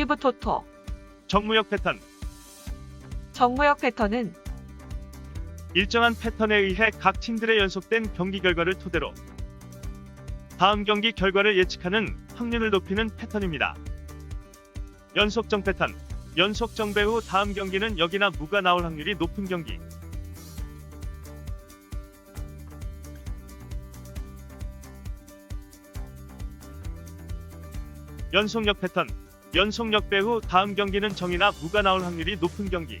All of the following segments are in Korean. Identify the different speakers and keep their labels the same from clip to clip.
Speaker 1: 올리브 토토.
Speaker 2: 정무역 패턴
Speaker 1: 정무역 패턴은
Speaker 2: 일정한 패턴에 의해 각 팀들의 연속된 경기 결과를 토대로 다음 경기 결과를 예측하는 확률을 높이는 패턴입니다. 연속정 패턴 연속정 배후 다음 경기는 여기나 무가 나올 확률이 높은 경기 연속력 패턴 연속력 배후 다음 경기는 정이나 무가 나올 확률이 높은 경기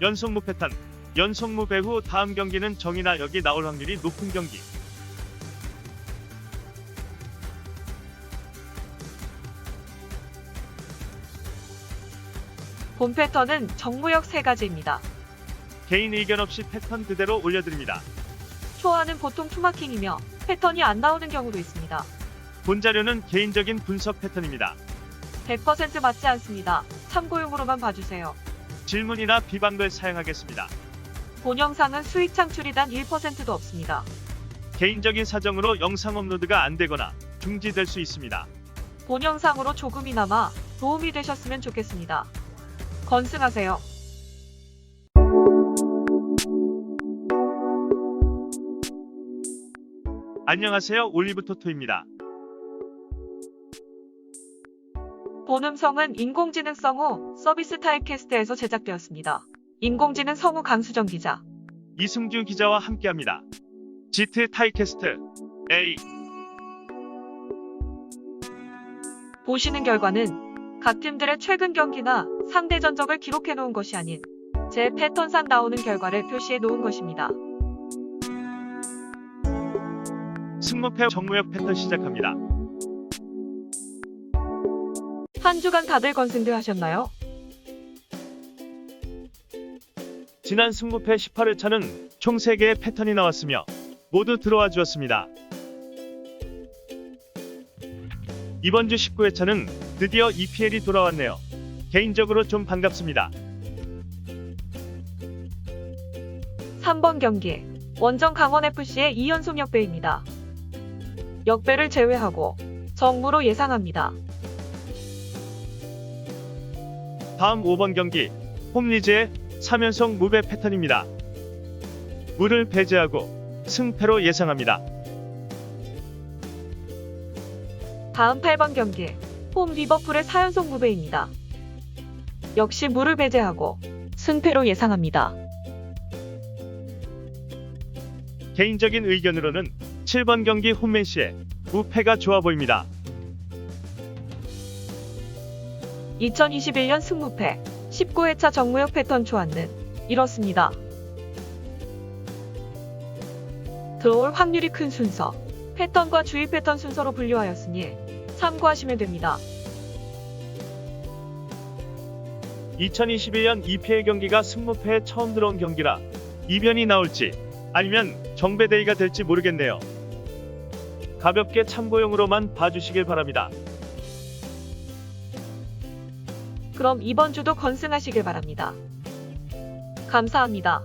Speaker 2: 연속 무 패턴 연속 무 배 후 다음 경기는 정이나 역이 나올 확률이 높은 경기
Speaker 1: 본 패턴은 정무역 세 가지입니다.
Speaker 2: 개인 의견 없이 패턴 그대로 올려드립니다.
Speaker 1: 초안은 보통 투마킹이며 패턴이 안 나오는 경우도 있습니다.
Speaker 2: 본 자료는 개인적인 분석 패턴입니다.
Speaker 1: 100% 맞지 않습니다. 참고용으로만 봐주세요.
Speaker 2: 질문이나 비방글 사용하겠습니다.
Speaker 1: 본 영상은 수익 창출이 단 1%도 없습니다.
Speaker 2: 개인적인 사정으로 영상 업로드가 안 되거나 중지될 수 있습니다.
Speaker 1: 본 영상으로 조금이나마 도움이 되셨으면 좋겠습니다. 건승하세요.
Speaker 2: 안녕하세요 올리브토토입니다.
Speaker 1: 본 음성은 인공지능 성우 서비스 타입캐스트에서 제작되었습니다. 인공지능 성우 강수정 기자.
Speaker 2: 이승규 기자와 함께합니다. 지트 타이캐스트 A
Speaker 1: 보시는 결과는 각 팀들의 최근 경기나 상대 전적을 기록해 놓은 것이 아닌 제 패턴상 나오는 결과를 표시해 놓은 것입니다.
Speaker 2: 승무패 정무역 패턴 시작합니다.
Speaker 1: 한 주간 다들 건승들 하셨나요?
Speaker 2: 지난 승무패 18회차는 총 3개의 패턴이 나왔으며 모두 들어와 주었습니다. 이번 주 19회차는 드디어 EPL이 돌아왔네요. 개인적으로 좀 반갑습니다.
Speaker 1: 3번 경기 원정 강원FC의 2연속 역배입니다. 역배를 제외하고 정무로 예상합니다.
Speaker 2: 다음 5번 경기 홈리즈의 3연속 무배 패턴입니다. 무를 배제하고 승패로 예상합니다.
Speaker 1: 다음 8번 경기 홈 리버풀의 4연속 무배입니다. 역시 무를 배제하고 승패로 예상합니다.
Speaker 2: 개인적인 의견으로는 7번 경기 홈맨시의 무패가 좋아 보입니다.
Speaker 1: 2021년 승무패 19회차 정무역 패턴 초안은 이렇습니다. 들어올 확률이 큰 순서, 패턴과 주의 패턴 순서로 분류하였으니 참고하시면 됩니다.
Speaker 2: 2021년 EPL 경기가 승무패에 처음 들어온 경기라 이변이 나올지 아니면 정배대회가 될지 모르겠네요. 가볍게 참고용으로만 봐주시길 바랍니다.
Speaker 1: 그럼 이번 주도 건승하시길 바랍니다. 감사합니다.